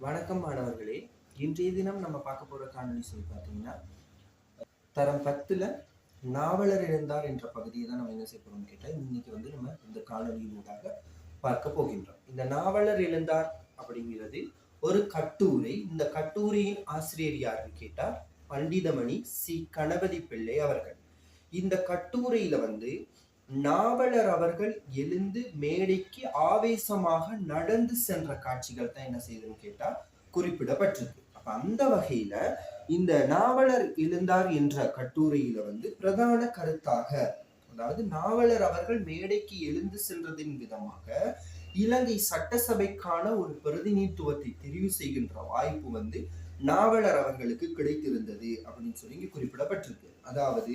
வணக்கம் மாணவர்களே. இன்றைய தினம் நம்ம பார்க்க போகிற காணொலி சொல்லி பார்த்தீங்கன்னா தரம் பத்தில் நாவலர் இழந்தார் என்ற பகுதியை தான் நம்ம என்ன செய்ய கேட்டால் இன்னைக்கு வந்து நம்ம இந்த காணொலியினூடாக பார்க்க போகின்றோம். இந்த நாவலர் இழந்தார் அப்படிங்கிறது ஒரு கட்டுரை. இந்த கட்டுரையின் ஆசிரியர் யாருன்னு கேட்டால் பண்டிதமணி சி. கணபதி பிள்ளை அவர்கள். இந்த கட்டுரையில வந்து நாவலர் அவர்கள் எழுந்து மேடைக்கு ஆவேசமாக நடந்து சென்ற காட்சிகள் தான் என்ன செய்யுதுன்னு கேட்டா குறிப்பிடப்பட்டிருக்கு. அப்ப அந்த வகையில இந்த நாவலர் எழுந்தார் என்ற கட்டுரையில வந்து பிரதான கருத்தாக அதாவது நாவலர் அவர்கள் மேடைக்கு எழுந்து சென்றதின் விதமாக இலங்கை சட்டசபைக்கான ஒரு பிரதிநிதித்துவத்தை தெரிவு செய்கின்ற வாய்ப்பு வந்து நாவலர் அவர்களுக்கு கிடைத்திருந்தது அப்படின்னு சொல்லி குறிப்பிடப்பட்டிருக்கு. அதாவது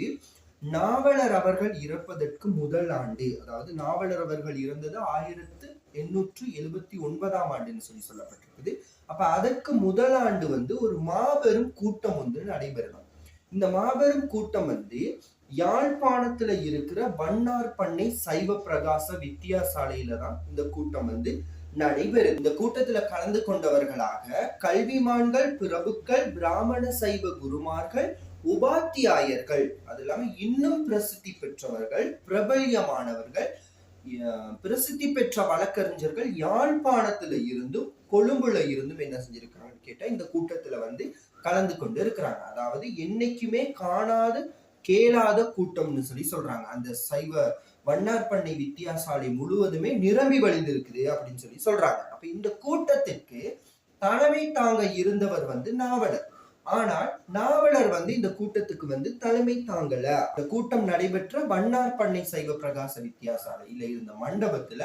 நாவலர் அவர்கள் இறப்பதற்கு முதல் ஆண்டு. அதாவது நாவலர் அவர்கள் இறந்தது ஆயிரத்து எண்ணூற்று எழுபத்தி ஒன்பதாம் ஆண்டுன்னு சொல்லி சொல்லப்பட்டிருக்குது. அப்ப அதற்கு முதல் ஆண்டு வந்து ஒரு மாபெரும் கூட்டம் வந்து நடைபெறலாம் இந்த மாபெரும் கூட்டம் வந்து யாழ்ப்பாணத்துல இருக்கிற வண்ணார் பண்ணை சைவ பிரகாச வித்தியாசாலையில தான் இந்த கூட்டம் வந்து நடைபெறும் இந்த கூட்டத்துல கலந்து கொண்டவர்களாக கல்விமான்கள் பிரபுக்கள் பிராமண சைவ குருமார்கள் உபாத்தியாயர்கள் அது இல்லாம இன்னும் பிரசித்தி பெற்றவர்கள் பிரபல்யமானவர்கள் பிரசித்தி பெற்ற வழக்கறிஞர்கள் யாழ்ப்பாணத்துல இருந்தும் கொழும்புல இருந்தும் என்ன செஞ்சிருக்கிறாங்கன்னு கேட்டா இந்த கூட்டத்துல வந்து கலந்து கொண்டு இருக்கிறாங்க. அதாவது என்னைக்குமே காணாத கேளாத கூட்டம்னு சொல்லி சொல்றாங்க. அந்த சைவ வண்ணார்பண்ணை வித்தியாசாலை முழுவதுமே நிரம்பி வழிந்திருக்குது அப்படின்னு சொல்லி சொல்றாங்க. அப்ப இந்த கூட்டத்திற்கு தலைமை தாங்க இருந்தவர் வந்து நாவலர். ஆனால் நாவலர் வந்து இந்த கூட்டத்துக்கு வந்து தலைமை தாங்கல. இந்த கூட்டம் நடைபெற்ற வண்ணார் பண்ணை சைவ பிரகாச வித்தியாசாலையில இருந்த மண்டபத்துல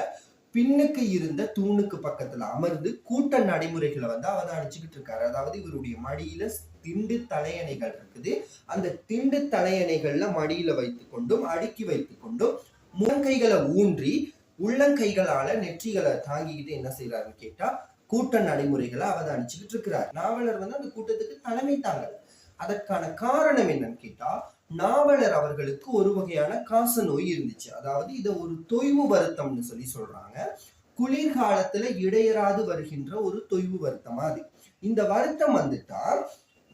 பின்னுக்கு இருந்த தூணுக்கு பக்கத்துல அமர்ந்து கூட்ட நடைமுறைகளை வந்து அவதானிச்சுக்கிட்டு இருக்காரு. அதாவது இவருடைய மடியில திண்டு தலையணைகள் இருக்குது. அந்த திண்டு தலையணைகள்ல மடியில வைத்து கொண்டும் அடுக்கி வைத்து கொண்டும் முழங்கைகளை ஊன்றி உள்ளங்கைகளால நெற்றிகளை தாங்கிக்கிட்டு என்ன செய்யறாருன்னு கேட்டா கூட்ட நடைமுறைகளை அவதானிச்சுக்கிட்டு இருக்கிறார். நாவலர் வந்து அந்த கூட்டத்துக்கு தலைமை தாங்க அதற்கான காரணம் என்னன்னு கேட்டா நாவலர் அவர்களுக்கு ஒரு வகையான காச நோய் இருந்துச்சு. அதாவது இதை ஒரு தொய்வு வருத்தம்னு சொல்லி சொல்றாங்க. குளிர்காலத்துல இடையராது வருகின்ற ஒரு தொய்வு வருத்தமா அது. இந்த வருத்தம் வந்துட்டா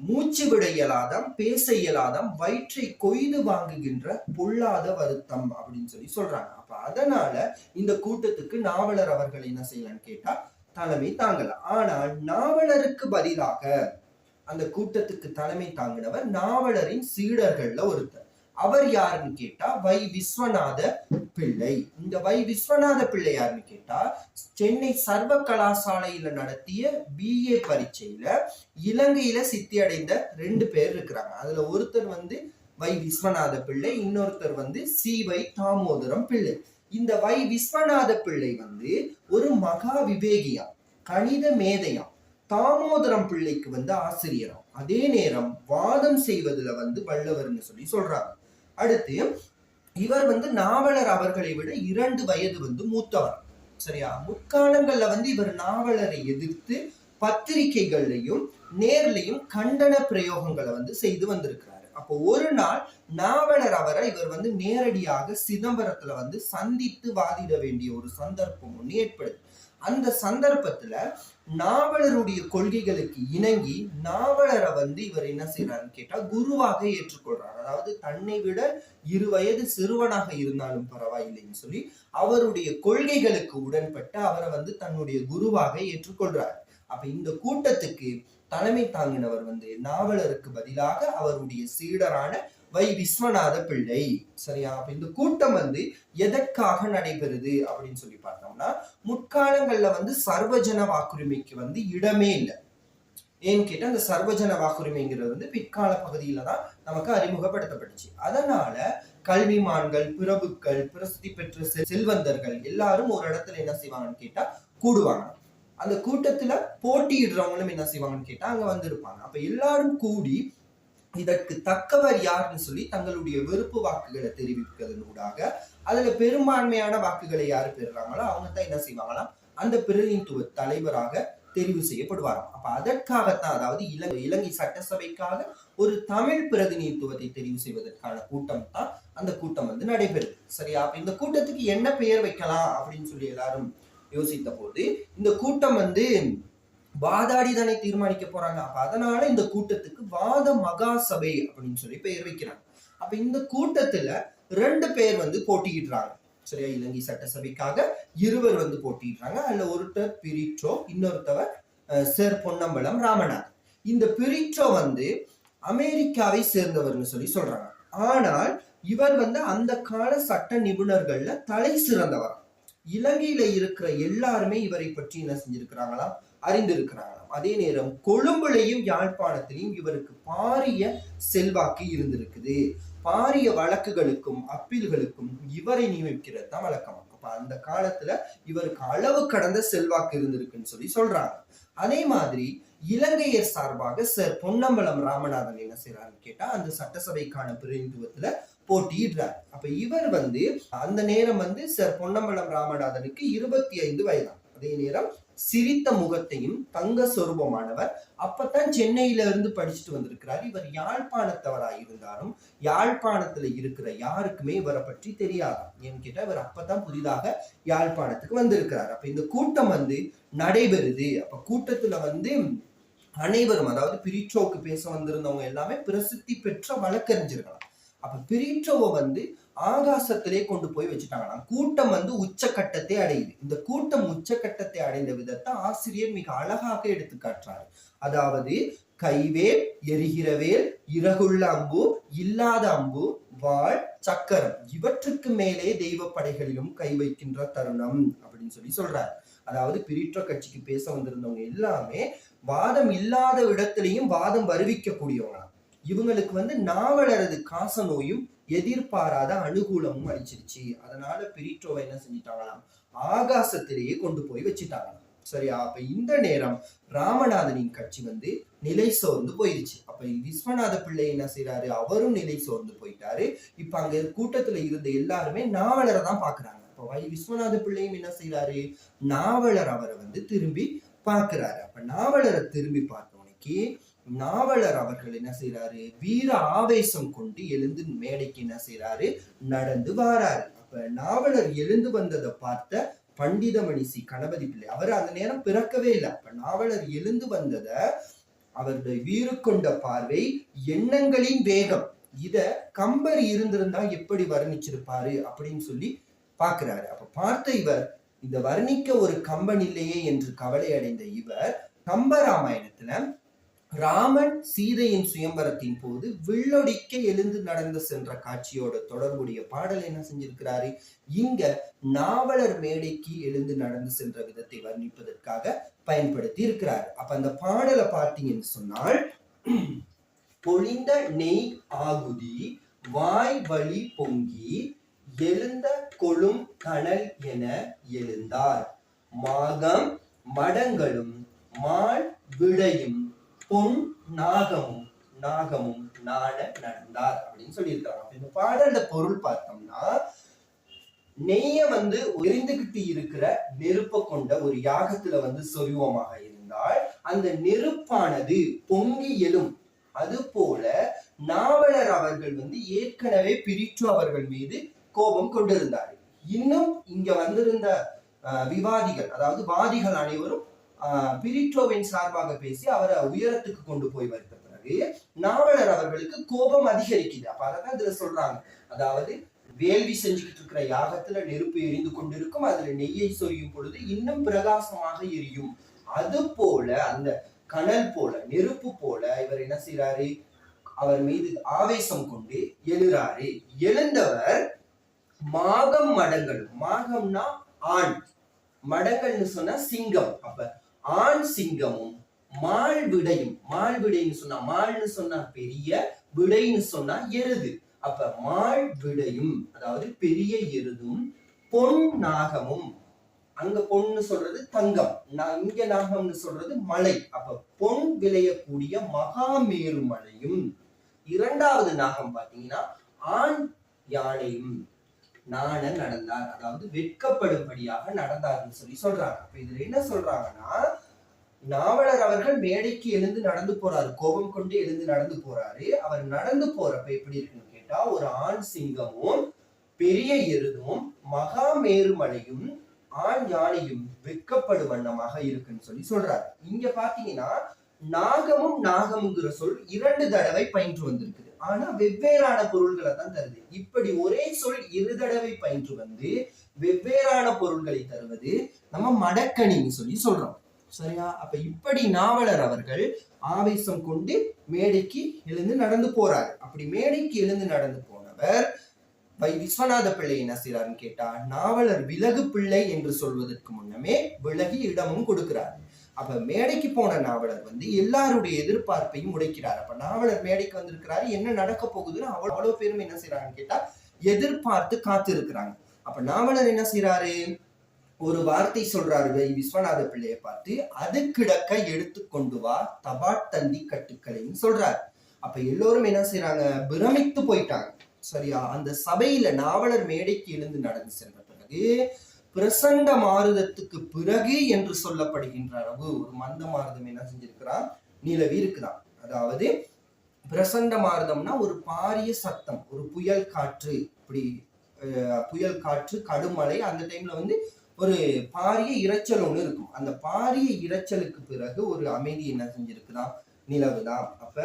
மூச்சு விட இயலாதம் பேச இயலாதம் வயிற்றை கொய்து வாங்குகின்ற பொல்லாத வருத்தம் அப்படின்னு சொல்லி சொல்றாங்க. அப்ப அதனால இந்த கூட்டத்துக்கு நாவலர் அவர்கள் என்ன செய்யலாம்னு கேட்டா தலைமை தாங்கல. ஆனால் நாவலருக்கு பதிலாக அந்த கூட்டத்துக்கு தலைமை தாங்கினவர் நாவலரின் சீடர்கள்ல ஒருத்தர். அவர் யாருன்னு கேட்டா வை விஸ்வநாத பிள்ளை. இந்த வை விஸ்வநாத பிள்ளை யாருன்னு கேட்டா சென்னை சர்வ கலாசாலையில நடத்திய பிஏ பரீட்சையில இலங்கையில சித்தி அடைந்த ரெண்டு பேர் இருக்கிறாங்க. அதுல ஒருத்தர் வந்து வை விஸ்வநாத பிள்ளை இன்னொருத்தர் வந்து சி வை தாமோதரம் பிள்ளை. இந்த வை விஸ்வநாத பிள்ளை வந்து ஒரு மகா விவேகியா கணித மேதையாம் தாமோதரம் பிள்ளைக்கு வந்து ஆசிரியராம் அதே நேரம் வாதம் செய்வதுல வந்து வல்லவர்னு சொல்லி சொல்றாங்க. அடுத்து இவர் வந்து நாவலர் அவர்களை விட இரண்டு வயது வந்து மூத்தவர். சரியா? முற்காலங்கள்ல வந்து இவர் நாவலரை எதிர்த்து பத்திரிகைகள்லையும் நேர்லையும் கண்டன பிரயோகங்களை வந்து செய்து வந்திருக்கிறார். அப்போ ஒரு நாள் நாவலர் அவரை இவர் வந்து நேரடியாக சிதம்பரத்துல வந்து சந்தித்து வாதிட வேண்டிய ஒரு சந்தர்ப்பம் ஒன்று ஏற்படுது. அந்த சந்தர்ப்பத்துல நாவலருடைய கொள்கைகளுக்கு இணங்கி நாவலரை வந்து இவர் என்ன செய்யறாருன்னு கேட்டா குருவாக ஏற்றுக்கொள்றார். அதாவது தன்னை விட இரு வயது சிறுவனாக இருந்தாலும் பரவாயில்லைன்னு சொல்லி அவருடைய கொள்கைகளுக்கு உடன்பட்டு அவரை வந்து தன்னுடைய குருவாக ஏற்றுக்கொள்றார். அப்ப இந்த கூட்டத்துக்கு தலைமை தாங்கினவர் வந்து நாவலருக்கு பதிலாக அவருடைய சீடரான வை விஸ்வநாத பிள்ளை. சரியா? அப்ப இந்த கூட்டம் வந்து எதற்காக நடைபெறுது அப்படின்னு சொல்லி பார்த்தோம்னா முற்காலங்கள்ல வந்து சர்வஜன வாக்குரிமைக்கு வந்து இடமே இல்லை. ஏன்னு கேட்டா அந்த சர்வஜன வாக்குரிமைங்கிறது வந்து பிற்கால பகுதியில தான் நமக்கு அறிமுகப்படுத்தப்பட்டுச்சு. அதனால கல்விமான்கள் பிரபுக்கள் பிரசித்தி பெற்ற செ- செல்வந்தர்கள் எல்லாரும் ஒரு இடத்துல என்ன செய்வாங்கன்னு கேட்டா கூடுவாங்க. அந்த கூட்டத்துல போட்டியிடுறவங்களும் என்ன செய்வாங்கன்னு கேட்டா அங்க வந்திருப்பாங்க. அப்ப எல்லாரும் கூடி இதற்கு தக்கவர் யாருன்னு சொல்லி தங்களுடைய வெறுப்பு வாக்குகளை தெரிவிப்பதனூடாக அதுல பெரும்பான்மையான வாக்குகளை யாரு பெறுறாங்களோ அவங்க தான் என்ன செய்வாங்களாம்? அந்த பிரதிநிதித்துவ தலைவராக தெரிவு செய்யப்படுவாராம். அப்ப அதற்காகத்தான் அதாவது இலங்கை இலங்கை சட்டசபைக்காக ஒரு தமிழ் பிரதிநிதித்துவத்தை தெரிவு செய்வதற்கான கூட்டம் தான் அந்த கூட்டம் வந்து நடைபெறுது. சரியா? அப்ப இந்த கூட்டத்துக்கு என்ன பெயர் வைக்கலாம் அப்படின்னு சொல்லி எல்லாரும் யோசித்த போது இந்த கூட்டம் வந்து வாதாடி தானே தீர்மானிக்க போறாங்க. அப்ப அதனால இந்த கூட்டத்துக்கு வாத மகா சபை அப்படின்னு சொல்லி பெயர் வைக்கிறாங்க. அப்ப இந்த கூட்டத்துல ரெண்டு பேர் வந்து போட்டியிடுறாங்க. சரியா? இலங்கை சட்டசபைக்காக இருவர் வந்து போட்டியிடுறாங்க. அதுல ஒருத்தர் பிரிட்ரோ இன்னொருத்தவர் சேர் பொன்னம்பலம் ராமநாத். இந்த பிரிட்ரோ வந்து அமெரிக்காவை சேர்ந்தவர்னு சொல்லி சொல்றாங்க. ஆனால் இவர் வந்து அந்த கால சட்ட நிபுணர்கள்ல தலை சிறந்தவர். இலங்கையில இருக்கிற எல்லாருமே இவரை பற்றி என்ன செஞ்சிருக்கிறாங்களாம்? அறிந்திருக்கிறாங்களாம். அதே நேரம் கொழும்புலையும் யாழ்ப்பாணத்திலையும் இவருக்கு பாரிய செல்வாக்கு இருந்திருக்குது. பாரிய வழக்குகளுக்கும் அப்பீல்களுக்கும் இவரை நியமிக்கிறது தான் வழக்கம். அப்ப அந்த காலத்துல இவருக்கு அளவு கடந்த செல்வாக்கு இருந்திருக்குன்னு சொல்லி சொல்றாங்க. அதே மாதிரி இலங்கையர் சார்பாக சார் பொன்னம்பலம் ராமநாதன் என்ன செய்யறாருன்னு கேட்டா அந்த சட்டசபைக்கான பிரதிநிதித்துவத்துல போட்டியிடுறார். அப்ப இவர் வந்து அந்த நேரம் வந்து சார் பொன்னம்பலம் ராமநாதனுக்கு இருபத்தி ஐந்து வயதாம். அதே நேரம் சிரித்த முகத்தையும் தங்க சொரூபமானவர் அப்பத்தான் சென்னையில இருந்து படிச்சுட்டு வந்திருக்கிறார். இவர் யாழ்ப்பாணத்தவராய் இருந்தாலும் யாழ்ப்பாணத்துல இருக்கிற யாருக்குமே இவரை பற்றி தெரியாதாம். ஏன்னு கேட்டா இவர் அப்பதான் புதிதாக யாழ்ப்பாணத்துக்கு வந்திருக்கிறார். அப்ப இந்த கூட்டம் வந்து நடைபெறுது. அப்ப கூட்டத்துல வந்து அனைவரும் அதாவது பிரிச்சோக்கு பேச வந்திருந்தவங்க எல்லாமே பிரசித்தி பெற்ற வழக்கறிஞர்களாம் அப்ப பிரிட்ரோவை வந்து ஆகாசத்திலே கொண்டு போய் வச்சுட்டாங்கன்னா கூட்டம் வந்து உச்சக்கட்டத்தை அடையுது. இந்த கூட்டம் உச்சக்கட்டத்தை அடைந்த விதத்தை ஆசிரியர் மிக அழகாக எடுத்து காட்டுறாரு. அதாவது கைவேல் எரிகிறவேல் இறகுள்ள அம்பு இல்லாத அம்பு வாழ் சக்கரம் இவற்றுக்கு மேலே தெய்வ படைகளிலும் கை வைக்கின்ற தருணம் அப்படின்னு சொல்லி சொல்றாரு. அதாவது பிரிட்ரோ கட்சிக்கு பேச வந்திருந்தவங்க எல்லாமே வாதம் இல்லாத இடத்திலையும் வாதம் வருவிக்கக்கூடியவங்களாம். இவங்களுக்கு வந்து நாவலரது காச நோயும் எதிர்பாராத அனுகூலமும் அளிச்சிருச்சு. அதனால பிரிட்டோவை என்ன செஞ்சிட்டாங்களாம்? ஆகாசத்திலேயே கொண்டு போய் வச்சுட்டாங்களாம். சரியா? அப்ப இந்த நேரம் ராமநாதனின் கட்சி வந்து நிலை சோர்ந்து போயிருச்சு. அப்ப விஸ்வநாத பிள்ளை என்ன செய்யறாரு அவரும் நிலை சோர்ந்து போயிட்டாரு. இப்ப அங்க கூட்டத்துல இருந்த எல்லாருமே நாவலரை தான் பாக்குறாங்க. அப்ப வை விஸ்வநாத பிள்ளையும் என்ன செய்யறாரு நாவலர் அவரை வந்து திரும்பி பாக்குறாரு அப்ப நாவலரை திரும்பி பார்த்தோன்னைக்கு நாவலர் அவர்கள் என்ன செய்யறாரு வீர ஆவேசம் கொண்டு எழுந்து மேடைக்கு என்ன செய்யறாரு நடந்து வாராரு. அப்ப நாவலர் எழுந்து வந்ததை பார்த்த பண்டிதமணி சி கணபதி பிள்ளை அவர் அந்த நேரம் பிறக்கவே இல்லை. அப்ப நாவலர் எழுந்து வந்தத அவருடைய வீறு கொண்ட பார்வை எண்ணங்களின் வேகம் இத கம்பர் இருந்திருந்தா எப்படி வர்ணிச்சிருப்பாரு அப்படின்னு சொல்லி பாக்குறாரு. அப்ப பார்த்த இவர் இந்த வர்ணிக்க ஒரு கம்பன் இல்லையே என்று கவலை அடைந்த இவர் கம்பராமாயணத்துல ராமன் சீதையின் சுயம்பரத்தின் போது வில்லொடிக்க எழுந்து நடந்து சென்ற காட்சியோட தொடர்புடைய பாடல் என்ன செஞ்சிருக்கிறாரு? இங்க நாவலர் மேடைக்கு எழுந்து நடந்து சென்ற விதத்தை வர்ணிப்பதற்காக பயன்படுத்தி இருக்கிறார். அப்ப அந்த பாடலை பார்த்தீங்கன்னு சொன்னால் பொழிந்த நெய் ஆகுதி வாய் வழி பொங்கி எழுந்த கொழும் கனல் என எழுந்தார். மாகம் மடங்களும் மால் விடையும் பொன் நாகமும் நாகமும் நாட நடந்தார் அப்படின்னு சொல்லியிருக்காங்க இந்த பாடல பொருள் பார்த்தோம்னா நெய்ய வந்து எரிந்துகிட்டு இருக்கிற நெருப்ப கொண்ட ஒரு யாகத்துல வந்து சொருவமாக இருந்தால் அந்த நெருப்பானது பொங்கி எழும். அது போல நாவலர் அவர்கள் வந்து ஏற்கனவே பிரிச்சு அவர்கள் மீது கோபம் கொண்டிருந்தார் இன்னும் இங்க வந்திருந்த விவாதிகள் அதாவது வாதிகள் அனைவரும் ஆஹ் பிரிட்ரோவின் சார்பாக பேசி அவரை உயரத்துக்கு கொண்டு போய் வைத்த பிறகு நாவலர் அவர்களுக்கு கோபம் அதிகரிக்குது. அப்ப அதான் இதுல சொல்றாங்க. அதாவது வேள்வி செஞ்சுக்கிட்டு இருக்கிற யாகத்துல நெருப்பு எரிந்து கொண்டிருக்கும் அதுல நெய்யை சொரியும் பொழுது இன்னும் பிரகாசமாக எரியும். அது போல அந்த கனல் போல நெருப்பு போல இவர் என்ன செய்யறாரு அவர் மீது ஆவேசம் கொண்டு எழுறாரு. எழுந்தவர் மாகம் மடங்கள். மாகம்னா ஆண். மடங்கள்னு சொன்னா சிங்கம். அப்ப ஆண் சிங்கமும் மால் விடையும். மால் விடைன்னு சொன்னா மால்னு சொன்னா பெரிய விடைன்னு சொன்னா எருது. அப்ப மால் விடையும் அதாவது பெரிய எருதும் பொன் நாகமும். அங்க பொண்ணு சொல்றது தங்கம். நான் இங்க நாகம்னு சொல்றது மலை. அப்ப பொன் விளையக்கூடிய மகாமேரு மலையும் இரண்டாவது நாகம் பாத்தீங்கன்னா ஆண் யானையும். நாண நடந்தார். அதாவது வெட்கப்படும்படியாக நடந்தார்னு சொல்லி சொல்றாங்க. அப்ப இதுல என்ன சொல்றாங்கன்னா நாவலர் அவர்கள் மேடைக்கு எழுந்து நடந்து போறாரு. கோபம் கொண்டு எழுந்து நடந்து போறாரு. அவர் நடந்து போறப்ப எப்படி இருக்குன்னு கேட்டா ஒரு ஆண் சிங்கமும் பெரிய எருதும் மகாமேருமலையும் ஆண் யானையும் வெக்கப்படும் வண்ணமாக இருக்குன்னு சொல்லி சொல்றாரு. இங்க பாத்தீங்கன்னா நாகமும் நாகம்ங்கிற சொல் இரண்டு தடவை பயின்று வந்திருக்கு. ஆனா வெவ்வேறான பொருள்களை தான் தருது. இப்படி ஒரே சொல் இரு தடவை பயின்று வந்து வெவ்வேறான பொருள்களை தருவது நம்ம மடக்கணின்னு சொல்லி சொல்றோம். சரியா? அப்ப இப்படி நாவலர் அவர்கள் ஆவேசம் கொண்டு மேடைக்கு எழுந்து நடந்து போறாரு. அப்படி மேடைக்கு எழுந்து நடந்து போனவர் வை விஸ்வநாத பிள்ளை என்ன செய்யறாருன்னு கேட்டா நாவலர் விலகு பிள்ளை என்று சொல்வதற்கு முன்னமே விலகி இடமும் கொடுக்கிறார். அப்ப மேடைக்கு போன நாவலர் வந்து எல்லாருடைய எதிர்பார்ப்பையும் உடைக்கிறார். அப்ப நாவலர் மேடைக்கு வந்திருக்கிறாரு. என்ன நடக்க போகுதுன்னு அவ்வளவு அவ்வளோ பேரும் என்ன செய்யறாங்கன்னு கேட்டா எதிர்பார்த்து காத்து இருக்கிறாங்க அப்ப நாவலர் என்ன செய்யறாரு ஒரு வார்த்தை சொல்றாரு. விஸ்வநாத பிள்ளையை பார்த்து அது கிடக்க எடுத்து கொண்டு வா. தபாட்டந்தி கட்டுக்களைன்னு சொல்றாரு. அப்ப எல்லோரும் என்ன செய்யறாங்க பிரமித்து போயிட்டாங்க. சரியா? அந்த சபையில நாவலர் மேடைக்கு எழுந்து நடந்து சென்ற பிறகு பிரசண்ட மாறுதத்துக்கு பிறகு என்று சொல்லப்படுகின்ற அளவு ஒரு மந்த மாறுதம் என்ன செஞ்சிருக்கிறான்? நிலவி இருக்குதான் அதாவது பிரசண்ட மாறுதம்னா ஒரு பாரிய சத்தம் ஒரு புயல் காற்று இப்படி புயல் காற்று கடுமலை அந்த டைம்ல வந்து ஒரு பாரிய இரைச்சல் ஒன்று இருக்கும். அந்த பாரிய இரைச்சலுக்கு பிறகு ஒரு அமைதி என்ன செஞ்சிருக்குதான் நிலவுதான். அப்ப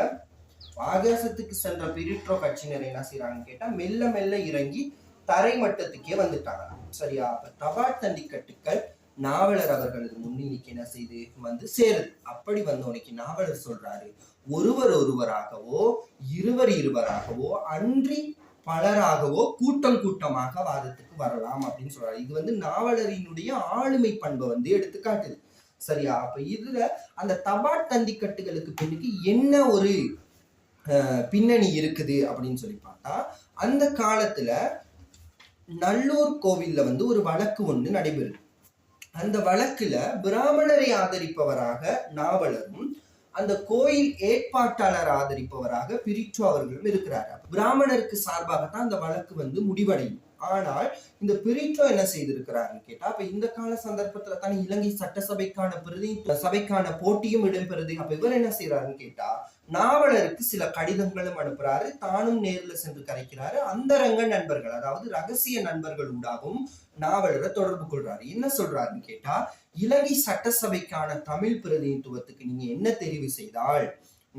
ஆகாசத்துக்கு சென்ற பிரிட்ரோ கட்சியினர் என்ன செய்யறாங்கன்னு கேட்டா மெல்ல மெல்ல இறங்கி தரை மட்டத்துக்கே வந்துட்டாங்க. சரியா? அப்ப தபால் கட்டுக்கள் நாவலர் அவர்களது முன்னிலைக்கு என்ன செய்து? வந்து சேருது. அப்படி வந்தவனுக்கு நாவலர் சொல்றாரு ஒருவர் ஒருவராகவோ இருவர் இருவராகவோ அன்றி பலராகவோ கூட்டம் கூட்டமாக வாதத்துக்கு வரலாம் அப்படின்னு சொல்றாரு. இது வந்து நாவலரினுடைய ஆளுமை பண்பை வந்து எடுத்துக்காட்டுது. சரியா? அப்ப இதுல அந்த தபால் தந்தி கட்டுகளுக்கு பின்னுக்கு என்ன ஒரு பின்னணி இருக்குது அப்படின்னு சொல்லி பார்த்தா அந்த காலத்துல நல்லூர் கோவில்ல வந்து ஒரு வழக்கு ஒன்று நடைபெறுது. அந்த வழக்குல பிராமணரை ஆதரிப்பவராக நாவலரும் அந்த கோயில் ஏற்பாட்டாளர் ஆதரிப்பவராக பிரிச்சு அவர்களும் இருக்கிறார். பிராமணருக்கு சார்பாகத்தான் அந்த வழக்கு வந்து முடிவடையும். ஆனால் இந்த பிரிச்சோ என்ன செய்திருக்கிறாருன்னு கேட்டா அப்ப இந்த கால சந்தர்ப்பத்துல தான் இலங்கை சட்டசபைக்கான பிரதி சபைக்கான போட்டியும் இடம்பெறுது. அப்ப இவர் என்ன செய்யறாருன்னு கேட்டா நாவலருக்கு சில கடிதங்களும் அனுப்புறாரு. தானும் நேரில் சென்று கரைக்கிறாரு. அந்தரங்க நண்பர்கள் அதாவது ரகசிய நண்பர்கள் ஊடாகவும் நாவலரை தொடர்பு கொள்றாரு. என்ன சொல்றாருன்னு கேட்டா இலங்கை சட்டசபைக்கான தமிழ் பிரதிநிதித்துவத்துக்கு நீங்க என்ன தெரிவு செய்தால்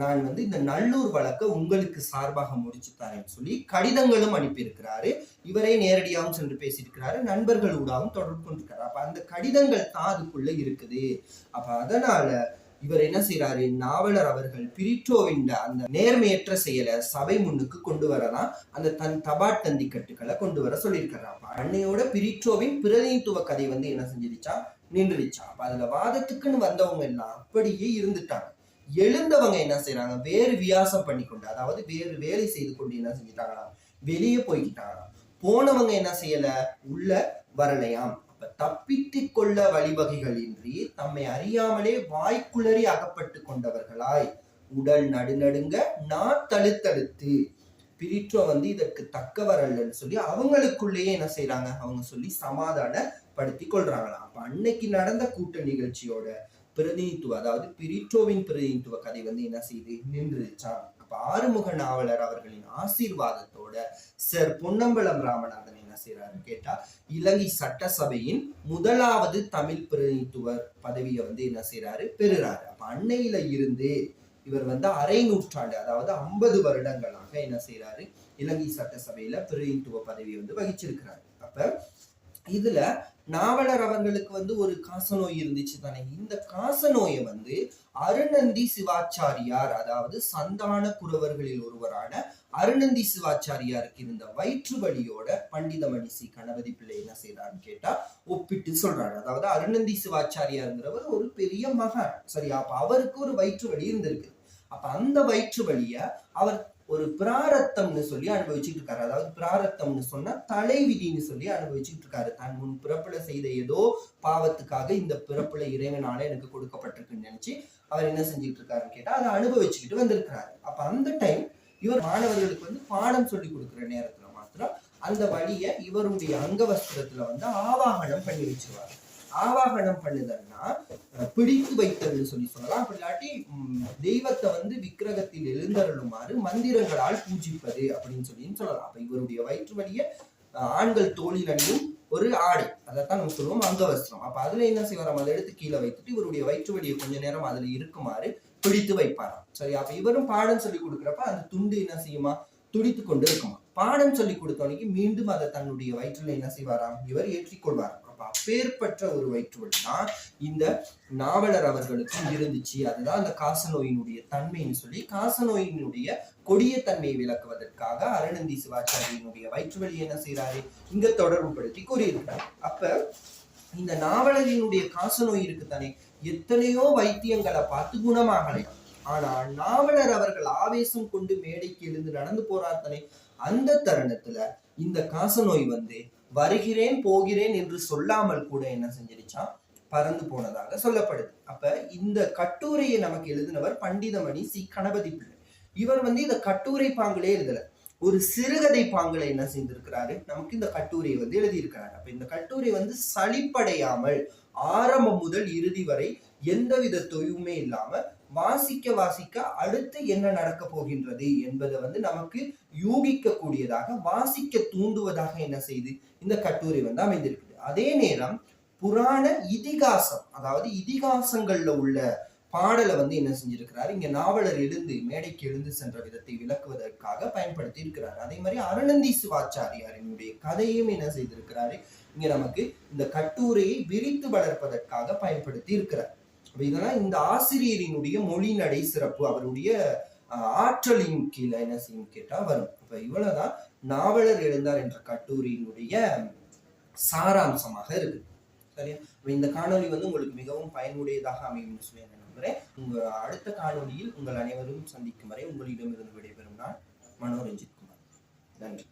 நான் வந்து இந்த நல்லூர் வழக்கை உங்களுக்கு சார்பாக முடிச்சு தரேன்னு சொல்லி கடிதங்களும் அனுப்பியிருக்கிறாரு. இவரே நேரடியாகவும் சென்று பேசியிருக்கிறாரு. நண்பர்கள் ஊடாகவும் தொடர்பு கொண்டிருக்கிறார். அப்ப அந்த கடிதங்கள் தான் அதுக்குள்ள இருக்குது. அப்ப அதனால இவர் என்ன செய்யறாரு நாவலர் அவர்கள் பிரிட்டோவின் அந்த நேர்மையற்ற செயலை சபை முன்னுக்கு கொண்டு வரலாம். அந்த தன் தபாட் தந்தி கட்டுக்களை கொண்டு வர சொல்லியிருக்கிறான் அன்னையோட பிரிட்டோவின் பிரதிநிதித்துவ கதை வந்து என்ன செஞ்சிருச்சா? நின்றுடுச்சா அப்ப அதுல வாதத்துக்குன்னு வந்தவங்க எல்லாம் அப்படியே இருந்துட்டாங்க. எழுந்தவங்க என்ன செய்யறாங்க வேறு வியாசம் பண்ணி கொண்டு அதாவது வேறு வேலை செய்து கொண்டு என்ன செஞ்சிட்டாங்களா வெளியே போய்கிட்டாங்களாம் போனவங்க என்ன செய்யல? உள்ள வரலையாம். தப்பித்து கொள்ள வழிவகைகளின்றி தம்மை அறியாமலே வாய்க்குளறி அகப்பட்டு கொண்டவர்களாய். உடல் நடுநடுங்க நான் தழுத்தழுத்து பிரிட்ரோ வந்து இதற்கு தக்கவர் அல்லன்னு சொல்லி அவங்களுக்குள்ளேயே என்ன செய்யறாங்க அவங்க சொல்லி சமாதானப்படுத்தி கொள்றாங்களாம் அப்ப அன்னைக்கு நடந்த கூட்ட நிகழ்ச்சியோட பிரதிநிதித்துவம் அதாவது பிரிட்டோவின் பிரதிநிதித்துவ கதை வந்து என்ன செய்து? நின்றுச்சான் அப்ப ஆறுமுக நாவலர் அவர்களின் ஆசீர்வாதத்தோட சர் பொன்னம்பலம் ராமநாதனை என்ன செய்யறாரு கேட்டா இலங்கை சட்டசபையின் முதலாவது தமிழ் பிரதிநிதித்துவ பதவியை வந்து என்ன செய்யறாரு பெறுறாரு. அப்ப அன்னையில இருந்து இவர் வந்து அரை நூற்றாண்டு அதாவது ஐம்பது வருடங்களாக என்ன செய்யறாரு இலங்கை சட்டசபையில பிரதிநிதித்துவ பதவியை வந்து வகிச்சிருக்கிறாரு. அப்ப இதுல நாவலர் அவர்களுக்கு வந்து ஒரு காசநோய் இருந்துச்சு தானே. இந்த காசநோயை வந்து அருணந்தி சிவாச்சாரியார் அதாவது சந்தான குறவர்களில் ஒருவரான அருணந்தி சிவாச்சாரியாருக்கு இருந்த வயிற்று வழியோட பண்டிதமணி சி கணபதி பிள்ளை என்ன செய்யறான்னு கேட்டா ஒப்பிட்டு சொல்றாரு. அதாவது அருணந்தி சிவாச்சாரியாருங்கிறவர் ஒரு பெரிய மகான். சரியா அப்ப அவருக்கு ஒரு வயிற்று வலி இருந்திருக்கு. அப்ப அந்த வயிற்று வழிய அவர் ஒரு பிராரத்தம்னு சொல்லி அனுபவிச்சுட்டு இருக்காரு. அதாவது பிராரத்தம்னு சொன்னா தலைவிதின்னு சொல்லி அனுபவிச்சுட்டு இருக்காரு. தான் முன் பிறப்புல செய்த ஏதோ பாவத்துக்காக இந்த பிறப்புல இறைவனால எனக்கு கொடுக்கப்பட்டிருக்குன்னு நினைச்சு அவர் என்ன செஞ்சுட்டு இருக்காருன்னு கேட்டா அதை அனுபவிச்சுக்கிட்டு வந்திருக்கிறாரு. அப்ப அந்த டைம் இவர் மாணவர்களுக்கு வந்து பாடம் சொல்லி கொடுக்குற நேரத்துல மாத்திரம் அந்த வழியை இவருடைய அங்கவஸ்திரத்துல வந்து ஆவாகனம் பண்ணி வச்சிருவார். ஆவாகனம் பண்ணுதல்னா பிடித்து வைத்தல்னு சொல்லி சொல்லலாம். அப்படி இல்லாட்டி தெய்வத்தை வந்து விக்கிரகத்தில் எழுந்தருளுமாறு மந்திரங்களால் பூஜிப்பது அப்படின்னு சொல்லி சொல்லலாம். அப்ப இவருடைய வயிற்று வழிய ஆண்கள் தோழில் அணியும் ஒரு ஆடை. அதைத்தான் நம்ம சொல்லுவோம் அங்கவஸ்திரம். அப்ப அதுல என்ன செய்வாராம் அதை எடுத்து கீழே வைத்துட்டு இவருடைய வயிற்று வழியை கொஞ்ச நேரம் அதுல இருக்குமாறு பிடித்து வைப்பாராம். சரி அப்ப இவரும் பாடம் சொல்லி கொடுக்குறப்ப அந்த துண்டு என்ன செய்யுமா? துடித்து கொண்டு இருக்குமா? பாடம் சொல்லி கொடுத்தவனைக்கு மீண்டும் அதை தன்னுடைய வயிற்றுல என்ன செய்வாராம்? இவர் ஏற்றிக்கொள்வாராம் அப்ப அப்பேற்பற்ற ஒரு வயிற்றுவலி தான் இந்த நாவலர் அவர்களுக்கும் இருந்துச்சு. அதுதான் அந்த காசநோயினுடைய தன்மைன்னு சொல்லி காசநோயினுடைய கொடிய தன்மையை விளக்குவதற்காக அருணந்தி சிவாச்சாரியனுடைய வயிற்று வலி என்ன செய்யறாரு இங்க தொடர்புபடுத்தி கூறியிருக்கிறார். அப்ப இந்த நாவலரினுடைய காசநோய் இருக்குதானே? எத்தனையோ வைத்தியங்களை பார்த்து குணமாகலை. ஆனால் நாவலர் அவர்கள் ஆவேசம் கொண்டு மேடைக்கு எழுந்து நடந்து போறார் தானே அந்த தருணத்துல இந்த காசநோய் வந்து வருகிறேன் போகிறேன் என்று சொல்லாமல் கூட என்ன செஞ்சிருச்சான் பறந்து போனதாக சொல்லப்படுது. அப்ப இந்த கட்டுரையை நமக்கு எழுதினவர் பண்டிதமணி சி. கணபதி பிள்ளை. இவர் வந்து இந்த கட்டுரை பாங்களே எழுதல. ஒரு சிறுகதை பாங்களை என்ன செய்திருக்கிறாரு? நமக்கு இந்த கட்டுரையை வந்து எழுதியிருக்கிறாரு. அப்ப இந்த கட்டுரை வந்து சளிப்படையாமல் ஆரம்பம் முதல் இறுதி வரை எந்தவித தொய்வுமே இல்லாம வாசிக்க வாசிக்க அடுத்து என்ன நடக்க போகின்றது என்பதை வந்து நமக்கு யூகிக்க கூடியதாக வாசிக்க தூண்டுவதாக என்ன செய்து இந்த கட்டுரை வந்து அமைந்திருக்குது. அதே நேரம் புராண இதிகாசம் அதாவது இதிகாசங்கள்ல உள்ள பாடலை வந்து என்ன செஞ்சிருக்கிறார்? இங்க நாவலர் எழுந்து மேடைக்கு எழுந்து சென்ற விதத்தை விளக்குவதற்காக பயன்படுத்தி இருக்கிறார். அதே மாதிரி அருணந்தி சிவாச்சாரியாரினுடைய கதையும் என்ன செய்திருக்கிறாரு? இங்க நமக்கு இந்த கட்டுரையை விரித்து வளர்ப்பதற்காக பயன்படுத்தி இருக்கிறார். அப்ப இதெல்லாம் இந்த ஆசிரியரினுடைய மொழி நடை சிறப்பு அவருடைய ஆற்றலின் கீழே என்ன செய்யும் கேட்டா வரும். இப்ப இவ்வளவுதான் நாவலர் எழுந்தார் என்ற கட்டுரையினுடைய சாராம்சமாக இருக்கு. சரியா? இந்த காணொளி வந்து உங்களுக்கு மிகவும் பயனுடையதாக அமையும் சொல்லி நான் நம்புறேன் உங்க அடுத்த காணொலியில் உங்கள் அனைவரும் சந்திக்கும் வரை உங்களிடமிருந்து விடைபெறும் நான் மனோரஞ்சித் குமார். நன்றி.